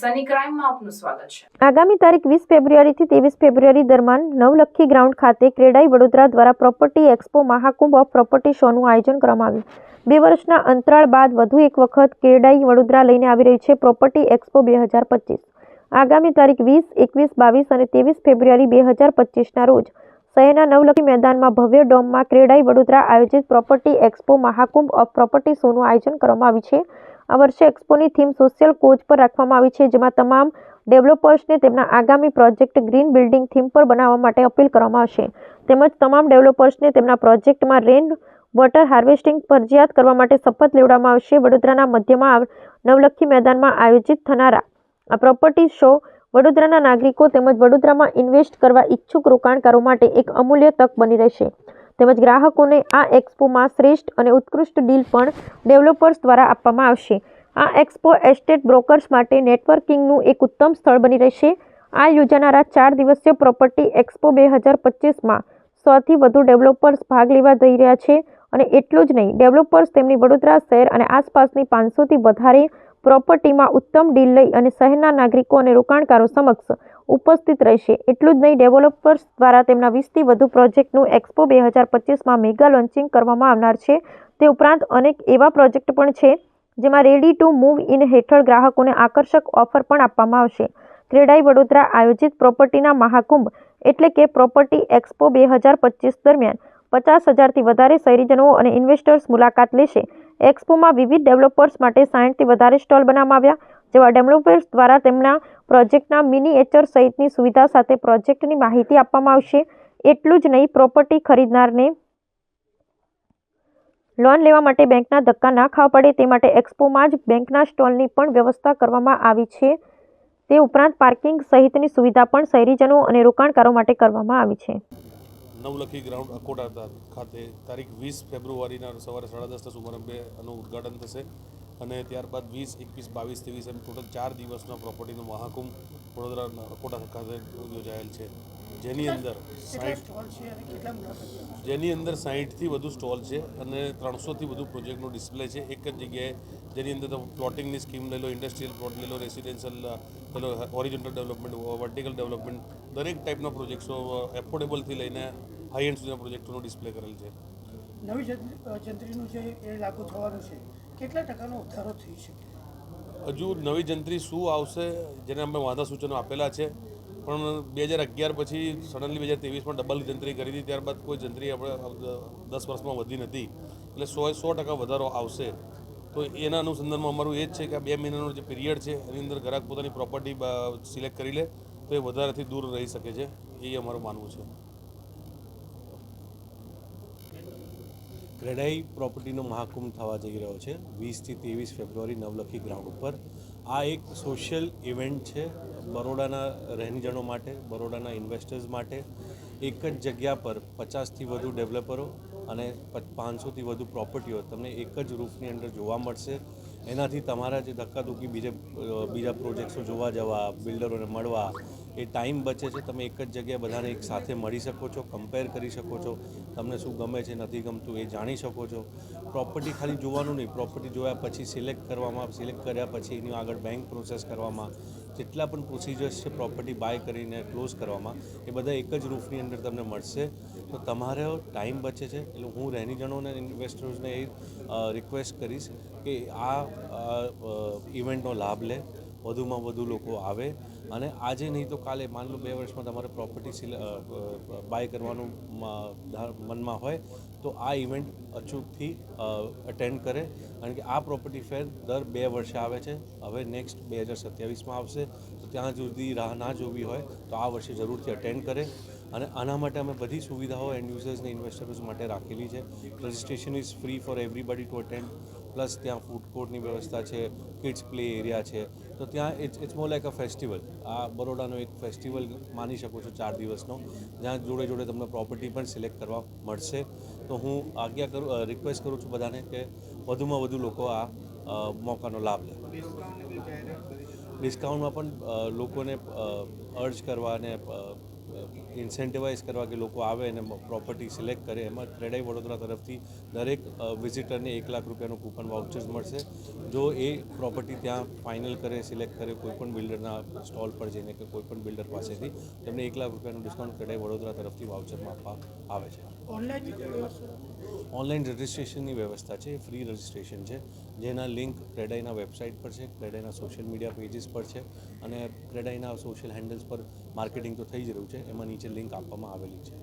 સની ક્રાઇમમાં આપનું સ્વાગત છે. આગામી તારીખ વીસ ફેબ્રુઆરીથી ત્રેવીસ ફેબ્રુઆરી દરમિયાન નવલખી ગ્રાઉન્ડ ખાતે ક્રેડાઈ વડોદરા દ્વારા property expo Mahakumbh of property શોનું આયોજન કરવામાં આવ્યું. બે વર્ષના અંતરાળ બાદ વધુ એક વખત ક્રેડાઈ વડોદરા લઈને આવી રહી છે પ્રોપર્ટી એક્સપો બે હજાર પચીસ. આગામી તારીખ વીસ, એકવીસ, બાવીસ અને ત્રેવીસ ફેબ્રુઆરી બે હજાર પચીસના રોજ શહેરના નવલખી મેદાનમાં ભવ્ય ડોમમાં ક્રેડાઈ વડોદરા આયોજિત property expo Mahakumbh of property શોનું આયોજન કરવામાં આવ્યું છે. આ વર્ષે એક્સપોની થીમ સોશિયલ કોચ પર રાખવામાં આવી છે, જેમાં તમામ ડેવલપર્સને તેમના આગામી પ્રોજેક્ટ ગ્રીન બિલ્ડિંગ થીમ પર બનાવવા માટે અપીલ કરવામાં આવશે. તેમજ તમામ ડેવલપર્સને તેમના પ્રોજેક્ટમાં રેન વોટર હાર્વેસ્ટિંગ ફરજિયાત કરવા માટે શપથ લેવડાવવામાં આવશે. વડોદરાના મધ્યમાં નવલખી મેદાનમાં આયોજિત થનારા આ પ્રોપર્ટી શો વડોદરાના નાગરિકો તેમજ વડોદરામાં ઇન્વેસ્ટ કરવા ઈચ્છુક રોકાણકારો માટે એક અમૂલ્ય તક બની રહેશે. તેમજ ગ્રાહકોને આ એક્સપોમાં શ્રેષ્ઠ અને ઉત્કૃષ્ટ ડીલ પણ ડેવલપર્સ દ્વારા આપવામાં આવશે. આ એક્સપો એસ્ટેટ બ્રોકર્સ માટે નેટવર્કિંગનું એક ઉત્તમ સ્થળ બની રહેશે. આ યોજાનારા ચાર દિવસીય પ્રોપર્ટી એક્સપો બે હજાર પચીસમાં સોથી વધુ ડેવલપર્સ ભાગ લેવા જઈ રહ્યા છે. અને એટલું જ નહીં, ડેવલપર્સ તેમની વડોદરા શહેર અને આસપાસની પાંચસોથી વધારે પ્રોપર્ટીમાં ઉત્તમ ડીલ લઈ અને શહેરના નાગરિકો અને રોકાણકારો સમક્ષ ઉપસ્થિત રહેશે. એટલું જ નહીં, ડેવલપર્સ દ્વારા તેમના વીસથી વધુ પ્રોજેક્ટનું એક્સપો બે હજાર પચીસમાં મેગા લોન્ચિંગ કરવામાં આવનાર છે. તે ઉપરાંત અનેક એવા પ્રોજેક્ટ પણ છે, જેમાં રેડી ટુ મૂવ ઇન હેઠળ ગ્રાહકોને આકર્ષક ઓફર પણ આપવામાં આવશે. ક્રેડાઈ વડોદરા આયોજિત પ્રોપર્ટીના મહાકુંભ એટલે કે પ્રોપર્ટી એક્સપો બે હજાર પચીસ દરમિયાન પચાસ હજારથી વધારે શહેરીજનો અને ઇન્વેસ્ટર્સ મુલાકાત લેશે. એક્સપોમાં વિવિધ ડેવલપર્સ માટે સાઠથી વધારે સ્ટોલ બનાવવામાં આવ્યા, જેવા ડેવલપર્સ દ્વારા તેમના પ્રોજેક્ટના મિનિએચર સહિતની સુવિધા સાથે પ્રોજેક્ટની માહિતી આપવામાં આવશે. એટલું જ નહીં, પ્રોપર્ટી ખરીદનારને લોન લેવા માટે બેંકના ધક્કા ના ખાવા પડે તે માટે એક્સપોમાં જ બેંકના સ્ટોલની પણ વ્યવસ્થા કરવામાં આવી છે. તે ઉપરાંત પાર્કિંગ સહિતની સુવિધા પણ શહેરીજનો અને રોકાણકારો માટે કરવામાં આવી છે. નવલખી ગ્રાઉન્ડ અકોટા ખાતે તારીખ વીસ ફેબ્રુઆરીના સવારે સાડા દસના શુભારંભે આનું ઉદ્ઘાટન થશે. અને ત્યારબાદ વીસ એકવીસ બાવીસ ત્રેવીસ એમ ટોટલ ચાર દિવસના પ્રોપર્ટીનો મહાકુંભ વડોદરા અકોટા ખાતે યોજાયેલ છે. જેની અંદર સાઠ જેની અંદર સાહીઠથી વધુ સ્ટોલ છે અને ત્રણસોથી વધુ પ્રોજેક્ટનો ડિસ્પ્લે છે. એક જ જગ્યાએ જેની અંદર તમે પ્લોટિંગની સ્કીમ લઈ લો ઇન્ડસ્ટ્રીયલ પ્લોટ લઈ લો રેસિડેન્શિયલ લઈ લો ઓરિજિનલ ડેવલપમેન્ટ વર્ટિકલ ડેવલપમેન્ટ દરેક ટાઈપના પ્રોજેક્ટ્સો એફોર્ડેબલથી લઈને હાઈ એન્ડ સુધીના પ્રોજેક્ટોનો ડિસ્પ્લે કરેલ છે. નવી જંત્રીનું જે એ લાગુ થવાનું છે કેટલા ટકાનો વધારો થઈ શકે? હજુ નવી જંત્રી શું આવશે જેને અમે વાંધા સૂચનો આપેલા છે પણ બે હજાર અગિયાર પછી સડનલી બે હજાર ત્રેવીસમાં ડબલ જંત્રી કરી હતી ત્યારબાદ કોઈ જંત્રી આપણે દસ વર્ષમાં વધી નથી એટલે સો સો ટકા વધારો આવશે. તો એના અનુસંધાનમાં અમારું એ જ છે કે આ બે મહિનાનો જે પીરિયડ છે, એની અંદર ગ્રાહક પોતાની પ્રોપર્ટી સિલેક્ટ કરી લે, તો એ વધારેથી દૂર રહી શકે છે, એ અમારું માનવું છે. ક્રેડાઈ પ્રોપર્ટીનો મહાકુંભ થવા જઈ રહ્યો છે. વીસથી ત્રેવીસ ફેબ્રુઆરી નવલખી ગ્રાઉન્ડ ઉપર આ એક સોશિયલ ઇવેન્ટ છે બરોડાના રહેણીજનો માટે, બરોડાના ઇન્વેસ્ટર્સ માટે. એક જ જગ્યા પર પચાસથી વધુ ડેવલપરો અને પાંચસોથી વધુ પ્રોપર્ટીઓ તમને એક જ રૂફની અંદર જોવા મળશે. એનાથી તમારા જે ધક્કાધુક્કી બીજે બીજા પ્રોજેક્ટ્સો જોવા જવા બિલ્ડરોને મળવા એ ટાઈમ બચે છે. તમે એક જ જગ્યાએ બધાને એક સાથે મળી શકો છો કમ્પેર કરી શકો છો. તમને શું ગમે છે, નથી ગમતું એ જાણી શકો છો. પ્રોપર્ટી ખાલી જોવાનું નહીં પ્રોપર્ટી જોયા પછી સિલેક્ટ કરવામાં સિલેક્ટ કર્યા પછી એની આગળ બેંક પ્રોસેસ કરવામાં, જેટલા પણ પ્રોસિજર્સ છે પ્રોપર્ટી બાય કરીને ક્લોઝ કરવામાં, એ બધા એક જ રૂફની અંદર તમને મળશે. તો તમારો ટાઈમ બચે છે. એટલે હું રહેણીજનોને ઇન્વેસ્ટર્સને એ રિક્વેસ્ટ કરીશ કે આ ઇવેન્ટનો લાભ લે. વધુમાં વધુ લોકો આવે. અને આજે નહીં તો કાલે, માન લો બે વર્ષમાં તમારે પ્રોપર્ટી બાય કરવાનું મનમાં હોય, તો આ ઇવેન્ટ અચૂકથી અટેન્ડ કરે. કારણ કે આ પ્રોપર્ટી ફેર દર બે વર્ષે આવે છે. હવે નેક્સ્ટ બે હજાર સત્યાવીસમાં આવશે. તો ત્યાં સુધી રાહ ના જોવી હોય, તો આ વર્ષે જરૂરથી અટેન્ડ કરે. અને આના માટે અમે બધી સુવિધાઓ એન્ડ યુઝર્સને ઇન્વેસ્ટર્સ માટે રાખેલી છે. Registration is free for everybody to attend plus ત્યાં ફૂડ કોર્ટની વ્યવસ્થા છે કિડ્સ પ્લે એરિયા છે. તો ત્યાં it's it's more like a festival આ બરોડાનો એક ફેસ્ટિવલ માની શકો છો ચાર દિવસનો જ્યાં જોડે જોડે તમને પ્રોપર્ટી પણ સિલેક્ટ કરવા મળશે. તો હું આજ્ઞા કરું રિક્વેસ્ટ કરું છું બધાને કે વધુમાં વધુ લોકો આ મોકાનો લાભ લે. ડિસ્કાઉન્ટમાં પણ લોકોને અર્જ કરવા અને ઇન્સેન્ટિવાઇઝ કરવા કે લોકો આવે અને પ્રોપર્ટી સિલેક્ટ કરે એમાં ક્રેડાઈ વડોદરા તરફથી દરેક વિઝિટરને એક લાખ રૂપિયાનું કૂપન વાઉચર્સ મળશે. જો એ પ્રોપર્ટી ત્યાં ફાઇનલ કરે સિલેક્ટ કરે કોઈપણ બિલ્ડરના સ્ટોલ પર જઈને કે કોઈપણ બિલ્ડર પાસેથી તેમને એક લાખ રૂપિયાનું ડિસ્કાઉન્ટ ક્રેડાઈ વડોદરા તરફથી વાઉચરમાં આપવા આવે છે. ઓનલાઈન રજિસ્ટ્રેશનની વ્યવસ્થા છે ફ્રી રજિસ્ટ્રેશન છે. જેના લિંક ક્રેડાઈના વેબસાઇટ પર છે ક્રેડાઈના સોશિયલ મીડિયા પેજીસ પર છે અને ક્રેડાઈના સોશિયલ હેન્ડલ્સ પર માર્કેટિંગ તો થઈ જ રહ્યું છે, એમાં નીચે લિંક આપવામાં આવેલી છે.